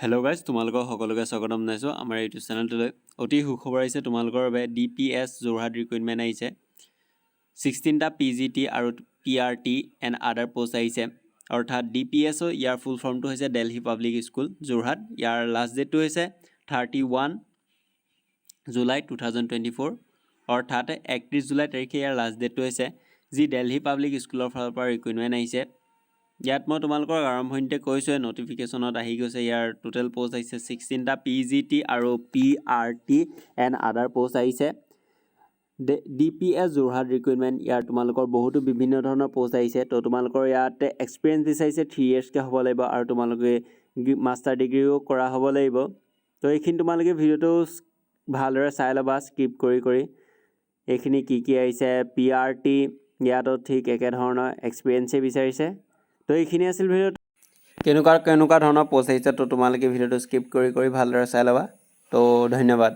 Hello guys তোমালোকক সকলোকে স্বাগতম জনাইছোঁ আমাৰ ইউটিউব চেনেলটোলৈ অতি সুখবৰ আহিছে তোমালোকৰ বাবে D P S Jorhat recruitment আহিছে। ছিক্সটিনটা পি জি টি আৰু P R T and other post আহিছে। অৰ্থাৎ ডি পি এছ ইয়াৰ ফুল ফৰ্মটো হৈছে দেলহি পাব্লিক স্কুল যোৰহাট। ইয়াৰ লাষ্ট ডেটটো হৈছে thirty one July two thousand twenty four অৰ্থাৎ একত্ৰিছ জুলাই তাৰিখে ইয়াৰ লাষ্ট ডেটটো হৈছে যি দেলহি পাব্লিক স্কুলৰ ফালৰ পৰা ৰিক্ৰুইটমেণ্ট আহিছে। ইয়াত মই তোমালোকক আৰম্ভণিতে কৈছোঁৱে নটিফিকেশ্যনত আহি গৈছে ইয়াৰ টোটেল পষ্ট আহিছে ছিক্সটিনটা পি জি টি আৰু P R T and other post আহিছে। D P S Jorhat recruitment ইয়াৰ তোমালোকৰ বহুতো বিভিন্ন ধৰণৰ পষ্ট আহিছে। তো তোমালোকৰ ইয়াতে এক্সপিৰিয়েঞ্চ বিচাৰিছে থ্ৰী ইয়েৰ্ছকৈ হ'ব লাগিব আৰু তোমালোকে মাষ্টাৰ ডিগ্ৰীও কৰা হ'ব লাগিব। তো এইখিনি তোমালোকে ভিডিঅ'টো ভালদৰে চাই ল'বা স্কিপ কৰি কৰি। এইখিনি কি কি আহিছে পি আৰ টি ইয়াতো ঠিক একেধৰণৰ এক্সপিৰিয়েঞ্চেই বিচাৰিছে। তো এইখিনি আছিল ভিডিঅ'টো। কেনেকুৱা কেনেকুৱা ধৰণৰ পষ্ট আহিছে তো তোমালোকে ভিডিঅ'টো স্কিপ কৰি কৰি ভালদৰে চাই ল'বা। তো ধন্যবাদ।